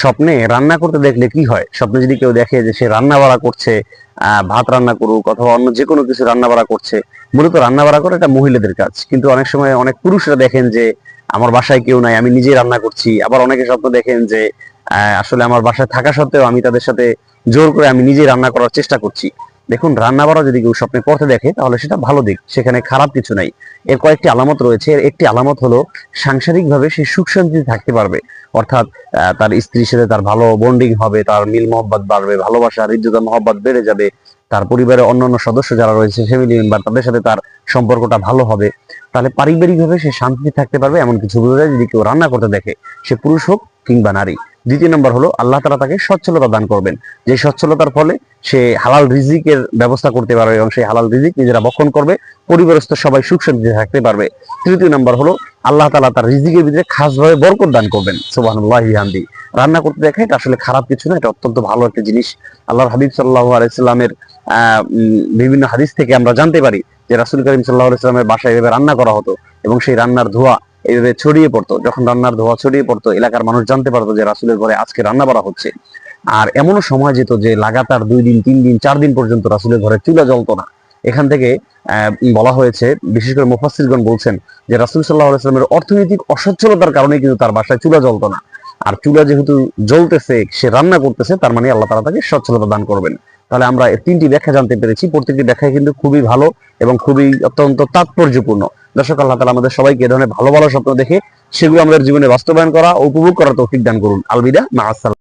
স্বপ্নে রান্না করতে দেখলে কি হয়? স্বপ্নে যদি কেউ দেখে যে সে রান্না বাড়া করছে ভাত রান্না করুক অথবা অন্য যে কোনো কিছু রান্না বাড়া করছে, মূলত রান্না বাড়া করে এটা মহিলাদের কাজ। কিন্তু অনেক সময় অনেক পুরুষরা দেখেন যে, আমার বাসায় কেউ নাই, আমি নিজেই রান্না করছি। আবার অনেকে স্বপ্ন দেখেন যে আসলে আমার বাসায় থাকা সত্ত্বেও আমি তাদের সাথে জোর করে আমি নিজেই রান্না করার চেষ্টা করছি। দেখুন রান্না বাড়া যদি কেউ স্বপ্নে করতে দেখে, তাহলে সেটা ভালো দিক। সেখানে খারাপ কিছু নাই। এর কয়েকটি আলামত রয়েছে। এর একটি আলামত হলো, সাংসারিকভাবে সে সুখ শান্তিতে থাকতে পারবে। অর্থাৎ তার স্ত্রীর সাথে তার ভালো বন্ডিং হবে, তার মিল মহব্বত বাড়বে, ভালোবাসা, হৃদ্যতা, মহব্বত বেড়ে যাবে, তার পরিবারের অন্যান্য সদস্য যারা রয়েছে ফ্যামিলি মেম্বার তাদের সাথে তার সম্পর্কটা ভালো হবে। তাহলে পারিবারিকভাবে সে শান্তিতে থাকতে পারবে, এমন কিছু বোঝা যায় যদি কেউ রান্না করতে দেখে। সে পুরুষ হোক কিংবা নারী। দ্বিতীয় নম্বর হলো আল্লাহ তালা তাকে সচ্ছলতা দান করবেন। যে সচ্ছলতার ফলে সে হালাল রিজিকের ব্যবস্থা করতে পারবে এবং সেই হালাল রিজিক নিজেরা বক্ষণ করবে, পরিবারস্থ সবাই সুখ শান্তিতে থাকতে পারবে। তৃতীয় নম্বর হলো আল্লাহ তালা তার রিজিকের ভিতরে খাসভাবে বরকত দান করবেন। সুবাহ হামদি। রান্না করতে দেখে এটা আসলে খারাপ কিছু না, এটা অত্যন্ত ভালো একটা জিনিস। আল্লাহর হাবিব সাল্লাহ আলাইসাল্লামের বিভিন্ন হাদিস থেকে আমরা জানতে পারি যে রাসুল করিম সাল্লাহ আলাইস্লামের বাসায় এভাবে রান্না করা হতো এবং সেই রান্নার ধোঁয়া এইভাবে ছড়িয়ে পড়তো, যখন রান্নার ধোয়া ছড়িয়ে পড়তো, এলাকার মানুষ জানতে পারতো যে রাসুলের ঘরে আজকে রান্না করা হচ্ছে। আর এমনও সময় যেত যে লাগাতার দুই দিন, তিন দিন, চার দিন পর্যন্ত রাসুলের ঘরে চুলা জ্বলতো না। এখান থেকে বলা হয়েছে, বিশেষ করে মুফাসিরগণ বলছেন যে রাসুল সাল্লাহ আলাইস্লামের অর্থনৈতিক অসচ্ছলতার কারণে কিন্তু তার বাসায় চুলা জ্বলতো না। আর চুলা যেহেতু জ্বলতেছে, সে রান্না করতেছে, তার মানে আল্লাহ তালা তাকে সচ্ছলতা দান করবেন। তাহলে আমরা তিনটি ব্যাখ্যা জানতে পেরেছি। প্রত্যেকটি ব্যাখ্যায় কিন্তু খুবই ভালো এবং খুবই অত্যন্ত তাৎপর্যপূর্ণ। দর্শক, আল্লাহ তালা আমাদের সবাইকে এ ধরনের ভালো ভালো স্বপ্ন দেখে সেগুলো আমাদের জীবনে বাস্তবায়ন করা ও উপভোগ করার তৌফিক দান করুন। আলবিদা, মা